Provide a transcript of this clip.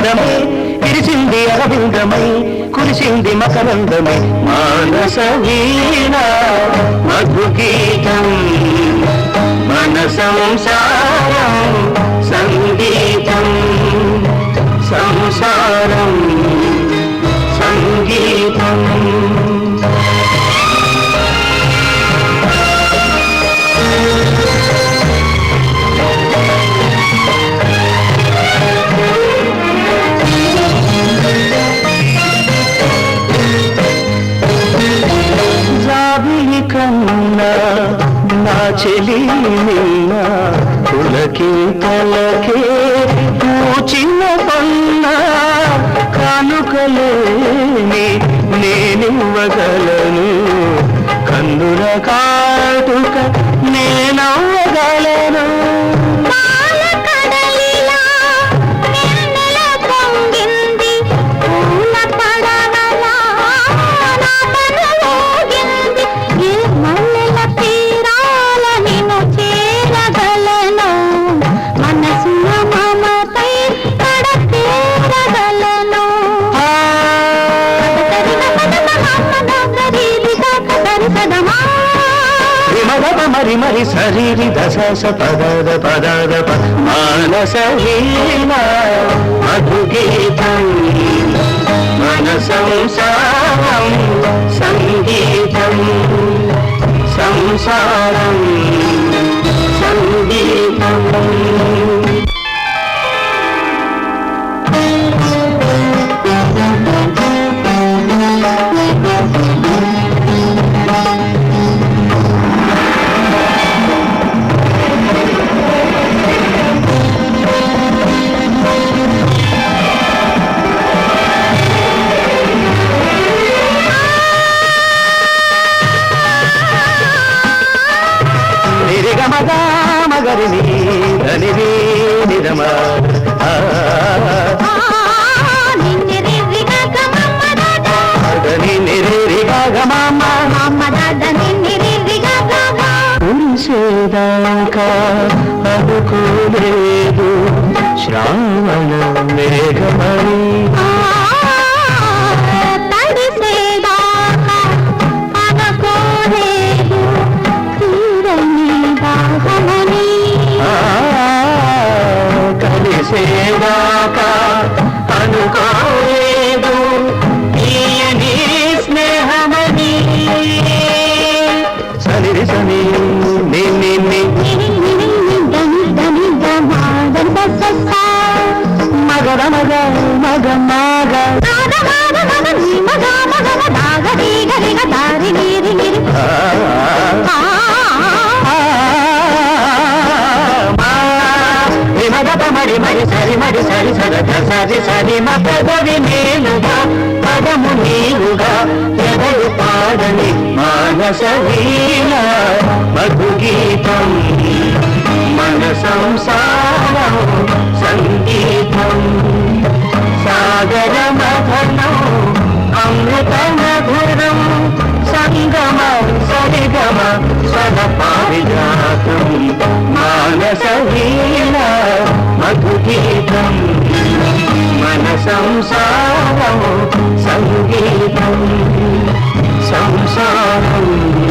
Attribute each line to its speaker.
Speaker 1: కుసుల్చు విరిచింది అరవిందమై కురిసింది మకరందమై మానస వీణ మధుగీతం. మన సంసారం సంగీతం. సంసారం నిన్న తులకి కలకే కూచిన పన్న కానుకలేని నేనివ్వగలను. కన్నుల కా మరి శరీరి దశ పదద పదద ప మానస వీణ మధుగీతం. మన సంసారం సంగీతం సంసారం. ధనివి నిరమ కురిసేదాకా అనుకోలేదు. శ్రావణ సని సని ని ని ని మగర మగ మగ మగ మగ మరి మరి సరి మరి సరి సరద సరి సరి మగవి మేలుగా పదము నీవుగా ఎదలు పాడని మానస వీణ మధుగీతం. మన సంసారం సంగీతం. సాగర మధనం అమృత మధురం సంగమ సరిగమ సద పారిజాతం మానస వీణ మధుగీతం. మన సంసారం సంగీతం. సంసారం.